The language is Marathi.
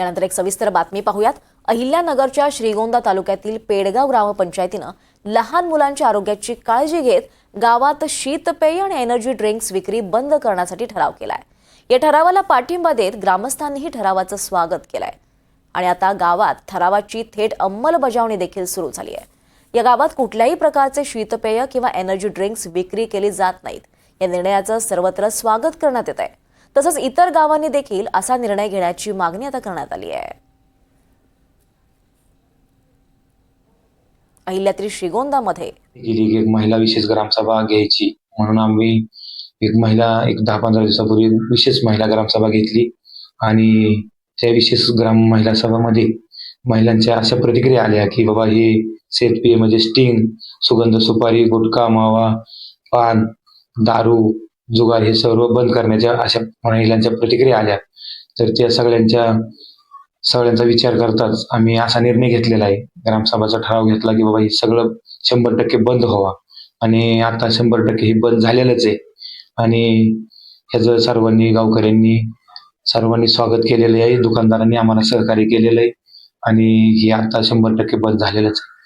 यानंतर एक सविस्तर बातमी पाहूयात. अहिल्यानगरच्या श्रीगोंदा तालुक्यातील पेडगाव ग्रामपंचायतीनं लहान मुलांच्या आरोग्याची काळजी घेत गावात शीतपेय आणि एनर्जी ड्रिंक्स विक्री बंद करण्यासाठी ठराव केलाय. या ठरावाला पाठिंबा देत ग्रामस्थांनीही ठरावाचं स्वागत केलंय. आणि आता गावात ठरावाची थेट अंमलबजावणी देखील सुरू झाली आहे या गावात कुठल्याही प्रकारचे शीतपेय किंवा एनर्जी ड्रिंक्स विक्री केली जात नाहीत. या निर्णयाचं सर्वत्र स्वागत करण्यात येत आहे तसंच इतर गावांनी देखील असा निर्णय घेण्याची मागणी आता करण्यात आली आहे. अहिल्यात्री श्रीगोंदामध्ये. गेली एक महिला विशेष ग्रामसभा घ्यायची म्हणून आम्ही एक महिला एक दहा पंधरा दिवसापूर्वी विशेष महिला ग्रामसभा घेतली आणि त्या विशेष ग्राम महिला सभामध्ये महिलांच्या अशा प्रतिक्रिया आल्या की बाबा हे सेल्फी म्हणजे स्टिंग सुगंध सुपारी गुटखा मावा पान दारू जुगार हे सर्व बंद करण्याच्या अशा महिलांच्या प्रतिक्रिया आल्या. तर त्या सगळ्यांच्या सगळ्यांचा विचार करताच आम्ही असा निर्णय घेतलेला आहे. ग्रामसभाचा ठराव घेतला की बाबा हे सगळं शंभर टक्के बंद व्हावा. आणि आता शंभर टक्के हे बंद झालेलंच आहे. आणि ह्याचं सर्वांनी गावकऱ्यांनी सर्वांनी स्वागत केलेलं आहे. दुकानदारांनी आम्हाला सहकार्य केलेलं आहे. आणि हे आता शंभर टक्के बंद झालेलंच आहे.